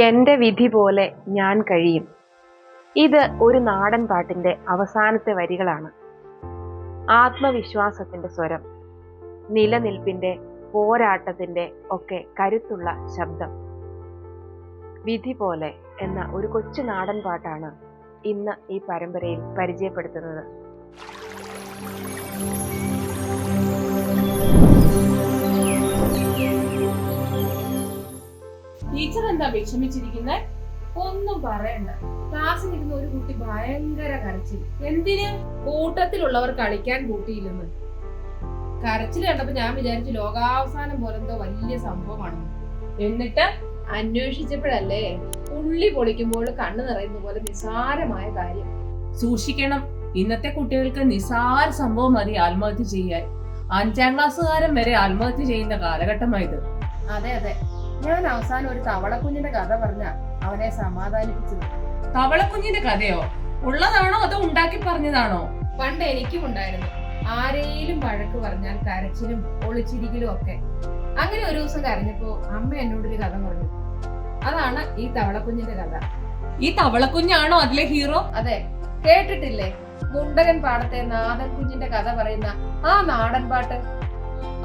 എന്റെ വിധി പോലെ ഞാൻ കഴിയും. ഇത് ഒരു നാടൻ പാട്ടിന്റെ അവസാനത്തെ വരികളാണ്. ആത്മവിശ്വാസത്തിന്റെ സ്വരം നിലനിൽപ്പിന്റെ പോരാട്ടത്തിന്റെ ഒക്കെ കരുത്തുള്ള ശബ്ദം. വിധി പോലെ എന്ന ഒരു കൊച്ചു നാടൻ പാട്ടാണ് ഇന്ന് ഈ പരമ്പരയിൽ പരിചയപ്പെടുത്തുന്നത്. ടീച്ചർ എന്താ വിഷമിച്ചിരിക്കുന്നത് ഒന്നും പറയണ്ട. ക്ലാസ്സിൽ ഇരുന്ന ഒരു കുട്ടി ഭയങ്കര കരച്ചിൽ. എന്തിന്? കൂട്ടത്തിലുള്ളവർ കളിക്കാൻ കൂട്ടിയില്ലെന്ന്. കരച്ചിൽ കണ്ടപ്പോ ഞാൻ വിചാരിച്ചു ലോകാവസാനം പോലെന്തോ വലിയ സംഭവമാണ്. എന്നിട്ട് അന്വേഷിച്ചപ്പോഴല്ലേ ഉള്ളി പൊളിക്കുമ്പോൾ കണ്ണു നിറയുന്ന പോലെ നിസാരമായ കാര്യം. സൂക്ഷിക്കണം. ഇന്നത്തെ കുട്ടികൾക്ക് നിസാര സംഭവം മതി ആത്മഹത്യ ചെയ്യാൻ. അഞ്ചാം ക്ലാസ്സുകാരൻ വരെ ആത്മഹത്യ ചെയ്യുന്ന കാലഘട്ടമായത്. അതെ അതെ. ഞാൻ അവസാനം ഒരു തവളക്കുഞ്ഞിന്റെ കഥ പറഞ്ഞ അവനെ സമാധാനിപ്പിച്ചത്. തവളക്കുഞ്ഞിന്റെ കഥയോ? ഉള്ളതാണോ അതോ ഉണ്ടാക്കി പറഞ്ഞതാണോ? പണ്ട് എനിക്കും ഉണ്ടായിരുന്നു. ആരെയും വഴക്ക് പറഞ്ഞാൽ കരച്ചിലും ഒളിച്ചിരിക്കലും ഒക്കെ. അങ്ങനെ ഒരു ദിവസം കരഞ്ഞപ്പോ അമ്മ എന്നോട് ഒരു കഥ പറഞ്ഞു. അതാണ് ഈ തവളക്കുഞ്ഞിന്റെ കഥ. ഈ തവളക്കുഞ്ഞാണോ അതിലെ ഹീറോ? അതെ കേട്ടിട്ടില്ലേ? മുണ്ടകൻ പാടത്തെ നാടൻ കുഞ്ഞിന്റെ കഥ പറയുന്ന ആ നാടൻ പാട്ട്?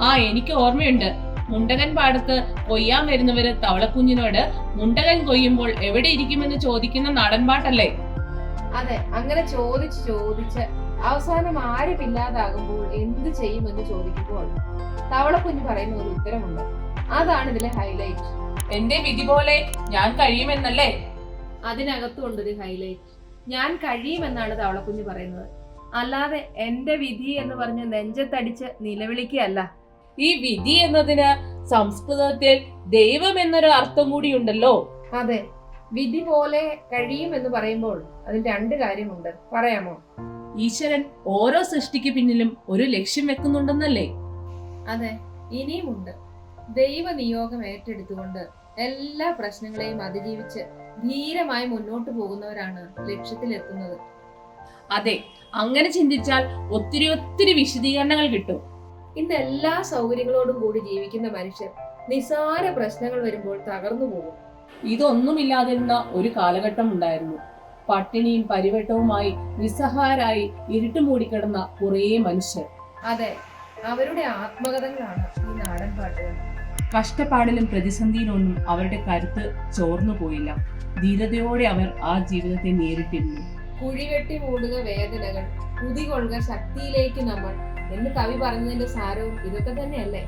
ആ എനിക്ക് ഓർമ്മയുണ്ട്. മുണ്ടകൻ പാടത്ത് കൊയ്യാൻ വരുന്നവര് തവളക്കുഞ്ഞിനോട് മുണ്ടകൻ കൊയ്യുമ്പോൾ എവിടെ ഇരിക്കുമെന്ന് ചോദിക്കുന്ന നാടൻ പാട്ടല്ലേ? അതെ അങ്ങനെ ചോദിച്ച് ചോദിച്ച് അവസാനം ആരും ഇല്ലാതാകുമ്പോൾ എന്ത് ചെയ്യുമെന്ന് ചോദിക്കുമ്പോൾ തവളക്കുഞ്ഞ് പറയുന്ന ഒരു ഉത്തരമുണ്ട്. അതാണ് ഇതിലെ ഹൈലൈറ്റ് എന്റെ വിധി പോലെ ഞാൻ കഴിയുമെന്നല്ലേ? അതിനകത്തുണ്ടൊരു ഹൈലൈറ്റ് ഞാൻ കഴിയുമെന്നാണ് തവളക്കുഞ്ഞ് പറയുന്നത്. അല്ലാതെ എന്റെ വിധി എന്ന് പറഞ്ഞ് നെഞ്ചത്തടിച്ച് നിലവിളിക്കുകയല്ല. ഈ വിധി എന്നതിന് സംസ്കൃതത്തിൽ ദൈവം എന്നൊരു അർത്ഥം കൂടി ഉണ്ടല്ലോ. അതെ. വിധി പോലെ കഴിയും എന്ന് പറയുമ്പോൾ അതിൽ രണ്ട് കാര്യമുണ്ട്. പറയാമോ? ഈശ്വരൻ ഓരോ സൃഷ്ടിക്ക് പിന്നിലും ഒരു ലക്ഷ്യം വെക്കുന്നുണ്ടെന്നല്ലേ? അതെ. ഇനിയുമുണ്ട്. ദൈവ നിയോഗം ഏറ്റെടുത്തുകൊണ്ട് എല്ലാ പ്രശ്നങ്ങളെയും അതിജീവിച്ച് ധീരമായി മുന്നോട്ട് പോകുന്നവരാണ് ലക്ഷ്യത്തിലെത്തുന്നത്. അതെ. അങ്ങനെ ചിന്തിച്ചാൽ ഒത്തിരി ഒത്തിരി വിശദീകരണങ്ങൾ കിട്ടും. ഇന്ന് എല്ലാ സൗകര്യങ്ങളോടും കൂടി ജീവിക്കുന്ന മനുഷ്യർ നിസാര പ്രശ്നങ്ങൾ വരുമ്പോൾ തകർന്നു പോകും. ഇതൊന്നുമില്ലാതിരുന്ന ഒരു കാലഘട്ടം ഉണ്ടായിരുന്നു. പട്ടിണിയും പരിവട്ടവുമായി നിസ്സഹാരായി ഇരുട്ട് മൂടിക്കിടന്ന കുറേ മനുഷ്യർ. അതെ അവരുടെ ആത്മകഥകളാണ് ഈ നാടൻ പാട്ടുകൾ. കഷ്ടപ്പാടിലും പ്രതിസന്ധിയിലൊന്നും അവരുടെ കരുത്ത് ചോർന്നു പോയില്ല. ധീരതയോടെ അവർ ആ ജീവിതത്തെ നേരിട്ടിരുന്നു. കുഴിവെട്ടി മൂടുക വേദനകൾ കുതികൊള്ളുക ശക്തിയിലേക്ക് നമ്മൾ എന്ന് കവി പറഞ്ഞതിന്റെ സാരവും ഇതൊക്കെ തന്നെയല്ലേ?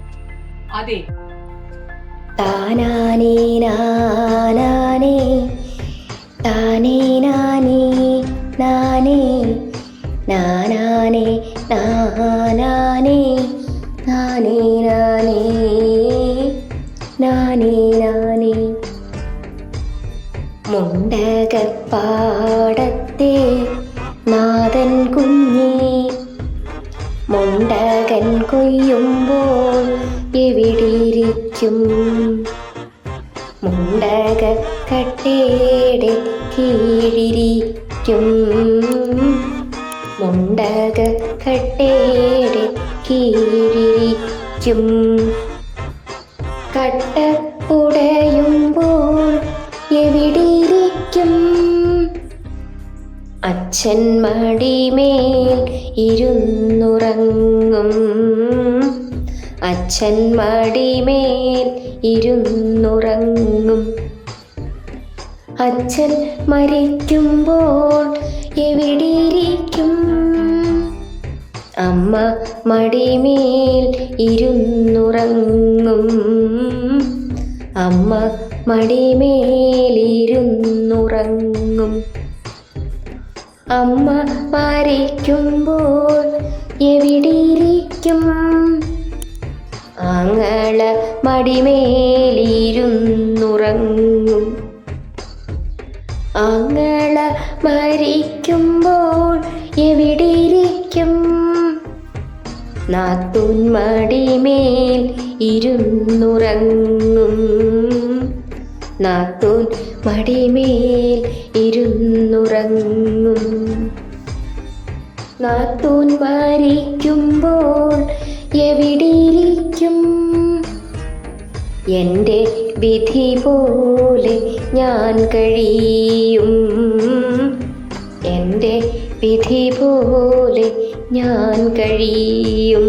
അതെ. താനാനേ നാനാനേ താനേ നാനേ നാനേ നാനാനേ നാനാനേ നാനേ നാനേ നാനേ നാനേ മുണ്ടകപ്പാടത്തെ നാദൻ കുഞ്ഞേ മുണ്ടകൻ കൊയ്യുമ്പോൾ എവിടെയിരിക്കും മുണ്ടക കട്ടേടെ കീഴിരിക്കും. മുണ്ടക കട്ടേടെ കീഴിരിക്കും. കട്ട പുടയുമ്പോൾ എവിടിരിക്കും അച്ഛൻ മടിമേൽ ഇരുന്നുറങ്ങും. അച്ഛൻ മടിമേൽ ഇരുന്നുറങ്ങും. അച്ഛൻ മരിക്കുമ്പോൾ എവിടെയിരിക്കും അമ്മ മടിമേൽ ഇരുന്നുറങ്ങും. അമ്മ മടിമേൽ ഇരുന്നുറങ്ങും. അമ്മ വരയ്ക്കുമ്പോൾ എവിടെയിരിക്കും ആങ്ങള മടിമേലിരുന്നുറങ്ങും. ആങ്ങള മരിക്കുമ്പോൾ എവിടെയിരിക്കും നാത്തുൻ മടിമേൽ ഇരുന്നുറങ്ങും. നാത്തൂൻ മടിമേൽ ഇരുന്നുറങ്ങും. നാത്തൂൻ മരിക്കുമ്പോൾ എവിടെയിരിക്കും എന്റെ വിധി പോലെ ഞാൻ കഴിയും. എന്റെ വിധി പോലെ ഞാൻ കഴിയും.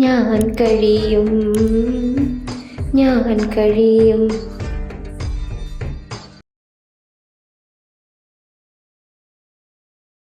ഞാൻ കഴിയും. ഞാൻ കഴിയും.